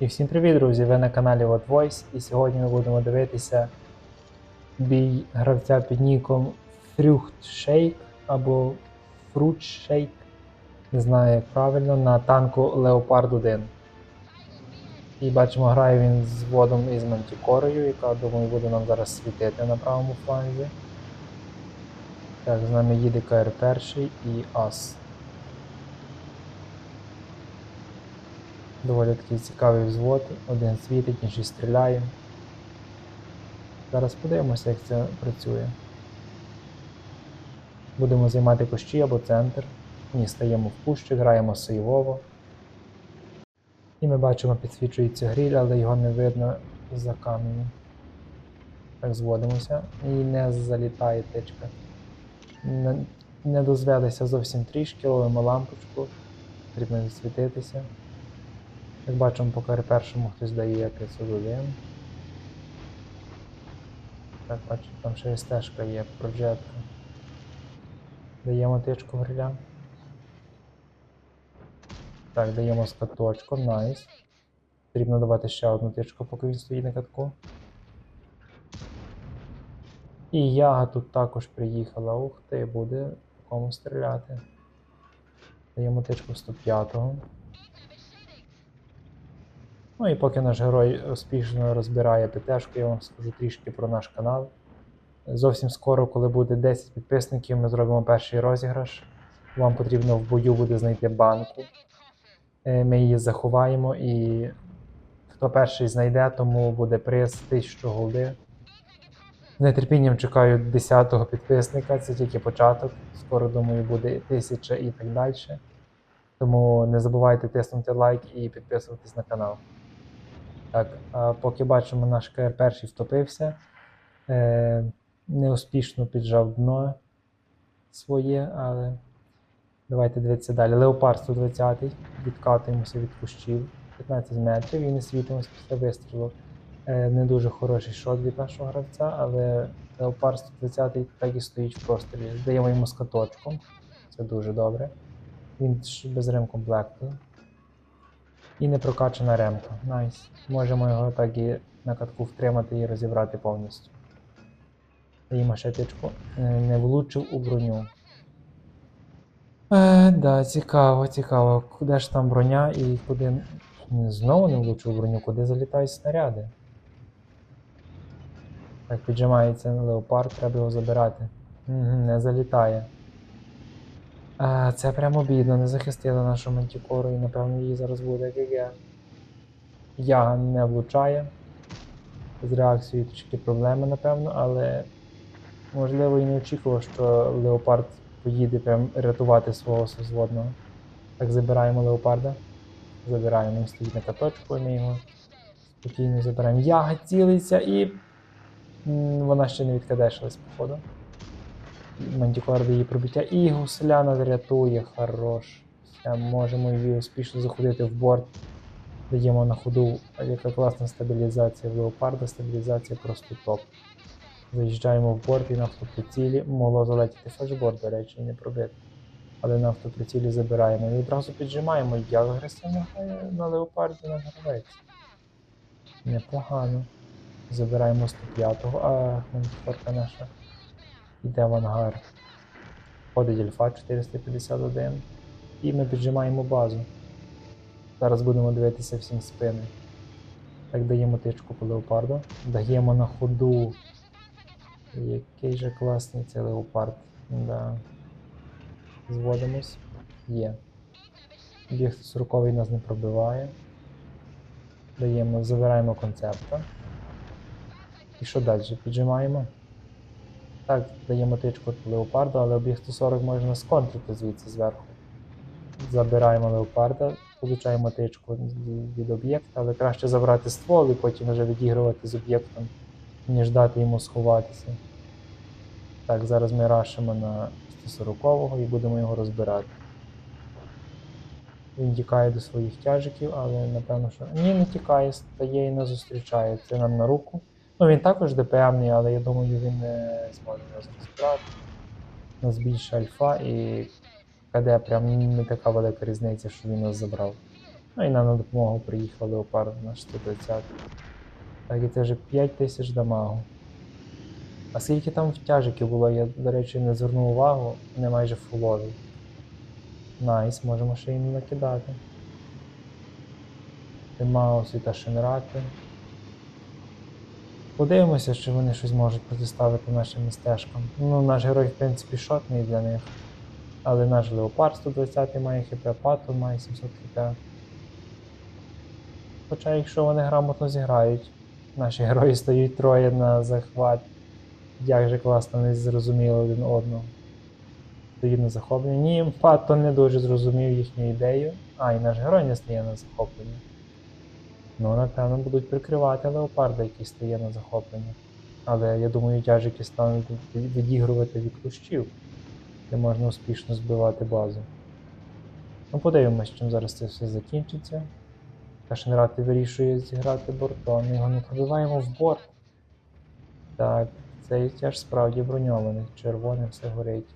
І всім привіт, друзі! Ви на каналі What Voice, і сьогодні ми будемо дивитися бій гравця під ніком Shake або Fruit Shake, не знаю як правильно, на танку Leopard 1. І бачимо, грає він з водом із Мантікорою, яка, думаю, буде нам зараз світити на правому фланзі. Так, з нами їде КР-1 і Ас. Доволі такий цікавий взвод. Один світить, інший стріляє. Зараз подивимося, як це працює. Будемо займати кущі або центр. Ні, стаємо в кущі, граємо сейвово. І ми бачимо, підсвічується гріль, але його не видно за каменем. Так, зводимося. І не залітає тичка. Не дозвелися зовсім трішки, ловимо лампочку. Потрібно відсвітитися. Як бачимо, поки першому хтось дає 501. Так, бачимо, там ще є стежка є, проджетка. Даємо тичку гриля. Так, даємо скаточку, найс. Потрібно давати ще одну тичку, поки він стоїть на катку. І яга тут також приїхала. Ух ти, буде по кому стріляти. Даємо тичку 105-го. Ну і поки наш герой успішно розбирає ПТшку, я вам скажу трішки про наш канал. Зовсім скоро, коли буде 10 підписників, ми зробимо перший розіграш. Вам потрібно в бою буде знайти банку. Е, Ми її заховаємо і хто перший знайде, тому буде приз 1000 голди. З нетерпінням чекаю 10-го підписника, це тільки початок. Скоро, думаю, буде 1000 і так далі. Тому не забувайте тиснути лайк і підписуватись на канал. Так, а поки бачимо, наш КР перший втопився. Е, неуспішно піджав дно своє, але давайте дивитися далі. Леопард 120 відкатуємося від кущів 15 метрів і не світимося після вистрілу. Е, не дуже хороший шот від нашого гравця, але Леопард 120 так і стоїть в просторі. Даємо йому скаточку. Це дуже добре. Він без ремкомплекту. І не прокачана ремка. Найс. Можемо його так і на катку втримати і розібрати повністю. Даємо ще. Е, Не влучив у броню. Е, да, цікаво, цікаво. Куди ж там броня і куди. Знову не влучив у броню, куди залітають снаряди. Так, піджимається леопард, треба його забирати. Угу, не залітає. А, це прямо бідно, не захистила нашу мантікору і напевно її зараз буде ГГ. Яга не влучає. З реакцією трішки проблеми, напевно, але можливо і не очікував, що Леопард поїде прям рятувати свого созводного. Так, забираємо Леопарда. Забираємо, він стоїть на каточку, ми його спокійно забираємо. Яга цілиться і. Вона ще не відкадешилась, походу. Мантікор дає пробиття. І гусляна врятує, хорош. Можемо її успішно заходити в борт. Даємо на ходу, яка класна стабілізація в леопарда, стабілізація просто топ. Заїжджаємо в борт і на автоприцілі. Могло залетіти флешборд, до речі, не пробити. Але на автоприцілі забираємо і одразу піджимаємо. Як агресивно на леопарді на гравець. Непогано. Забираємо 105-го, а мантікорка наша. Йде в ангар. Ходить альфа 451. І ми піджимаємо базу. Зараз будемо дивитися всім спини. Так, даємо тичку по леопарду. Даємо на ходу. Який же класний цей леопард. Да. Зводимось. Є. Біг 40 нас не пробиває. Даємо, забираємо концепта. І що далі? Піджимаємо. Так, даємо тичку леопарду, але об'єкт 140 можна сконтрити звідси зверху. Забираємо леопарда, получаємо тичку від- об'єкта, але краще забрати ствол і потім вже відігрувати з об'єктом, ніж дати йому сховатися. Так, зараз ми рашимо на 140-го і будемо його розбирати. Він тікає до своїх тяжиків, але напевно, що. Ні, не тікає, стає і не зустрічає. Це нам на руку. Ну, він також ДПМний, але я думаю, він не зможе нас розібрати. У нас більше альфа і КД прям не така велика різниця, що він нас забрав. Ну і нам на допомогу приїхав леопард на 120. Так, і це вже 5 тисяч дамагу. А скільки там втяжиків було, я, до речі, не звернув увагу, не майже фулові. Найс, можемо ще їм накидати. Тимауси та Шенрати. Подивимося, чи вони щось можуть протиставити нашим містечкам. Ну, наш герой, в принципі, шотний для них. Але наш Леопард 120 має хп, Пато має 700 хп. Хоча, якщо вони грамотно зіграють, наші герої стають троє на захват. Як же класно не зрозуміли один одного. Стоїть на захопленні. Ні, Пато не дуже зрозумів їхню ідею. А, і наш герой не стає на захопленні. Ну, напевно, будуть прикривати леопарда, який стає на захопленні. Але я думаю, тяжики стануть відігрувати від кущів, де можна успішно збивати базу. Ну, подивимось, чим зараз це все закінчиться. Кашенрати вирішує зіграти бортом. Ми його не пробиваємо в борт. Так, цей теж справді броньований, червоним все горить.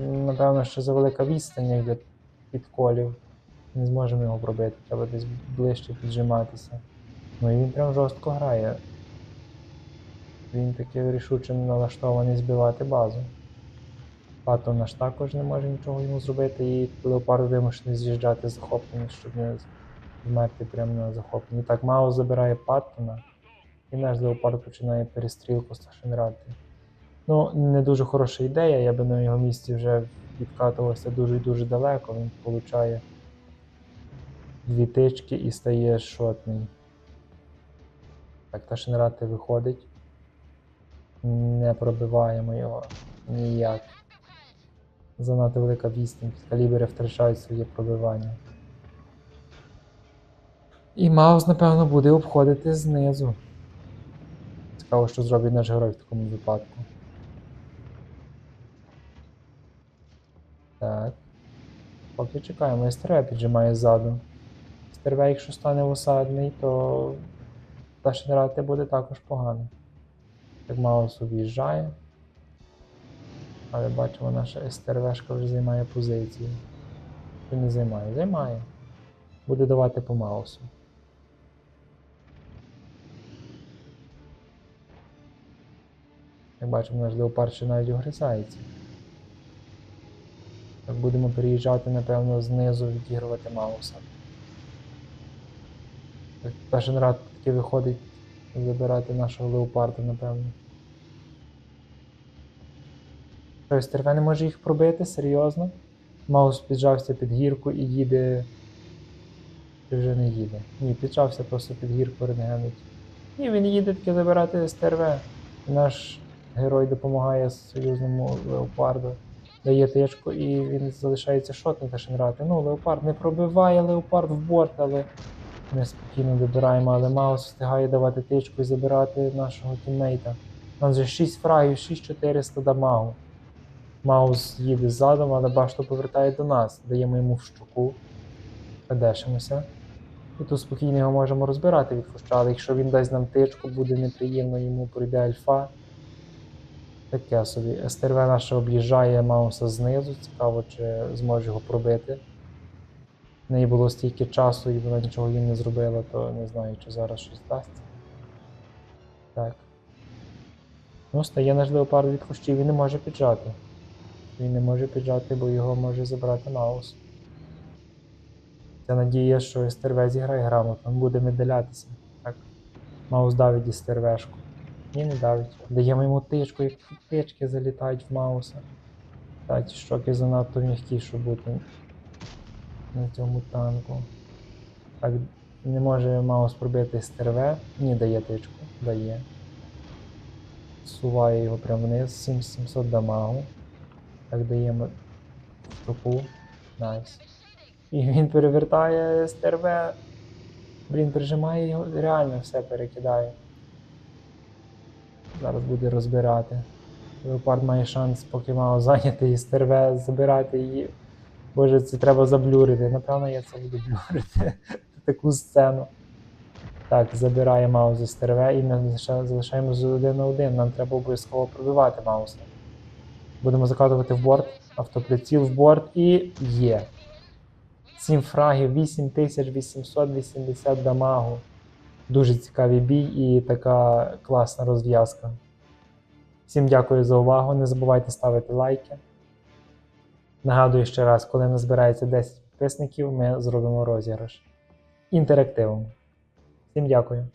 Напевно, що за велика відстань для підколів. Не зможемо його пробити, треба десь ближче піджиматися. Ну і він прям жорстко грає. Він таки рішуче налаштований збивати базу. Пато наш також не може нічого йому зробити, і леопард вимушений з'їжджати з захоплення, щоб не вмерти прямо на захопленні. Так, Мао забирає Паттона, і наш леопард починає перестрілку з Шенрати. Ну, не дуже хороша ідея, я би на його місці вже відкатувався дуже і дуже далеко. Він получає дві тички і стає шотний. Так, та Шенрати виходить. Не пробиваємо його ніяк. Занадто велика відстань. Калібри втрачають своє пробивання. І Маус, напевно, буде обходити знизу. Цікаво, що зробить наш герой в такому випадку. Так. Поки чекаємо, СТРВ піджимає ззаду. СТРВ, якщо стане осадний, то зашнирати буде також погано. Так Маус об'їжджає. Але бачимо, наша СТРВшка вже займає позицію. Чи не займає? Займає. Буде давати по Маусу. Як бачимо, наш леопард ще навіть огризається. Так будемо переїжджати, напевно, знизу відігрувати Мауса. Перший рад таки виходить забирати нашого леопарда, напевно. Тобто Терве не може їх пробити, серйозно. Маус піджався під гірку і їде. Чи вже не їде? Ні, піджався просто під гірку рентгенить. Ні, він їде таки забирати СТРВ. Наш герой допомагає союзному леопарду. Дає тичку і він залишається шотнути Шенрати. Ну, леопард не пробиває леопард в борт, але ми спокійно добираємо, але Маус встигає давати тичку і забирати нашого тіммейта. У нас вже 6 фрагів, 6400 дамагу. Маус їде ззаду, але башто повертає до нас. Даємо йому в щуку. Дешимося. І тут спокійно його можемо розбирати від фуща, але якщо він дасть нам тичку, буде неприємно йому прийде альфа. Таке собі. СТРВ наша об'їжджає Мауса знизу. Цікаво, чи зможе його пробити. В неї було стільки часу і вона нічого їм не зробила, то не знаю, чи зараз щось дасть. Так. Ну, стає наш леопард від хущів, він не може піджати. Він не може піджати, бо його може забрати Маус. Це надія, що СТРВ зіграє грамотно, він буде медалятися. Так. Маус давить і СТРВшку. Ні, не давить. Даємо йому тичку, і тички залітають в Мауса. Та ті щоки занадто м'які, щоб бути на цьому танку. Так, не може Маус пробити СТРВ. Ні, дає тичку. Дає. Суває його прямо вниз, 7700 дамагу. Так даємо стопу. Найс. І він перевертає СТРВ. Блін, прижимає його, реально все перекидає. Зараз буде розбирати. Леопард має шанс, поки мало зайняти і стерве забирати її. Боже, це треба заблюрити. Напевно, я це буду блюрити. Таку сцену. Так, забирає Маус зі стерве і ми залишаємо з один на один. Нам треба обов'язково пробивати Мауса. Будемо закатувати в борт, автоприціл в борт і є. 7 фрагів, 8880 дамагу. Дуже цікавий бій і така класна розв'язка. Всім дякую за увагу. Не забувайте ставити лайки. Нагадую ще раз, коли назбирається 10 підписників, ми зробимо розіграш інтерактивом. Всім дякую.